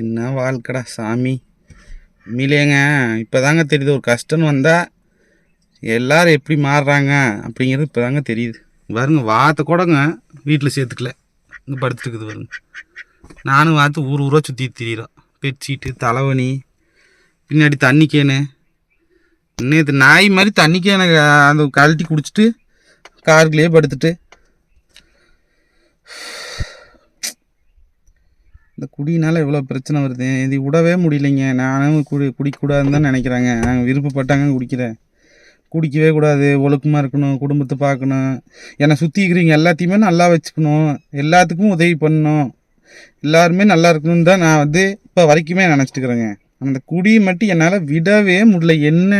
என்ன வாழ்க்கடா சாமி? உண்மையிலேங்க இப்போ தாங்க தெரியுது ஒரு கஷ்டம்னு வந்தால் எல்லோரும் எப்படி மாறுறாங்க அப்படிங்கிறது இப்போ தாங்க தெரியுது. வருங்க வாத்த கூடங்க வீட்டில் சேர்த்துக்கல. இங்கே படுத்துட்டு வருங்க நானும் வாத்து ஊர் ஊராக சுற்றி திரியிறோம். பெட்ஷீட்டு தலைவணி பின்னாடி தண்ணி கேனு நேற்று நாய் மாதிரி தண்ணி கேனை அந்த கழட்டி குடிச்சிட்டு காருக்குள்ளேயே படுத்துட்டு இந்த குடினால எவ்வளோ பிரச்சனை வருது? இது விடவே முடியலைங்க. நானும் குடி குடிக்கக்கூடாதுன்னு தான் நினைக்கிறாங்க. நாங்கள் விருப்பப்பட்டாங்க குடிக்கிறேன் குடிக்கவே கூடாது. ஒழுக்கமாக இருக்கணும். குடும்பத்தை பார்க்கணும். என்னை சுற்றி இருக்கிறீங்க எல்லாத்தையுமே நல்லா வச்சுக்கணும். எல்லாத்துக்கும் உதவி பண்ணணும். எல்லாருமே நல்லா இருக்கணும்னு தான் நான் வந்து இப்போ வரைக்குமே நினச்சிட்டுக்கிறேங்க. அந்த குடியை மட்டும் என்னால் விடவே முடியல. என்ன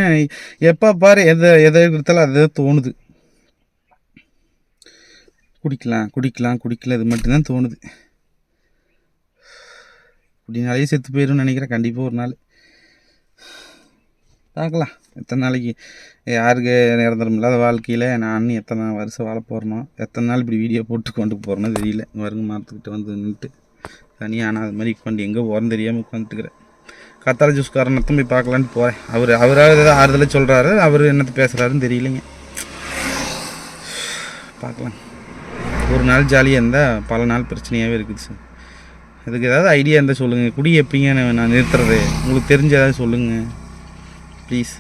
எப்போ பாரு எதை எதை எடுத்தாலும் அதை தோணுது. குடிக்கலாம் குடிக்கலாம் குடிக்கல. இது மட்டும்தான் தோணுது. குடினாலே செத்து போயிடும்னு நினைக்கிறேன். கண்டிப்பாக ஒரு நாள். பார்க்கலாம். எத்தனை நாளைக்கு? யாருக்கு நிரந்தரம் இல்லாத வாழ்க்கையில் நான் எத்தனை வருஷம் வாழ போகிறனோ எத்தனை நாள் இப்படி வீடியோ போட்டு கொண்டு போகிறனோ தெரியல. வருங்க மரத்துக்கிட்ட வந்து நின்றுட்டு தனியாக ஆனால் அது மாதிரி உட்காந்து எங்கே போகிறேன்னு தெரியாமல் உட்காந்துட்டுக்கிறேன் கத்தாழ காரணத்தும் போய் பார்க்கலான்னு போகிறேன் அவர் அவராக ஏதாவது ஆறுதலை சொல்கிறாரு அவர் என்னத்தை பேசுகிறாருன்னு தெரியலைங்க. பார்க்கலாம். ஒரு நாள் ஜாலியாக இருந்தால் பல நாள் பிரச்சனையாகவே இருக்குது சார். அதுக்கு ஏதாவது ஐடியா இருந்தால் சொல்லுங்கள் குடி எப்படிங்க நான் நிறுத்துறது? உங்களுக்கு தெரிஞ்ச ஏதாவது சொல்லுங்கள் ப்ளீஸ்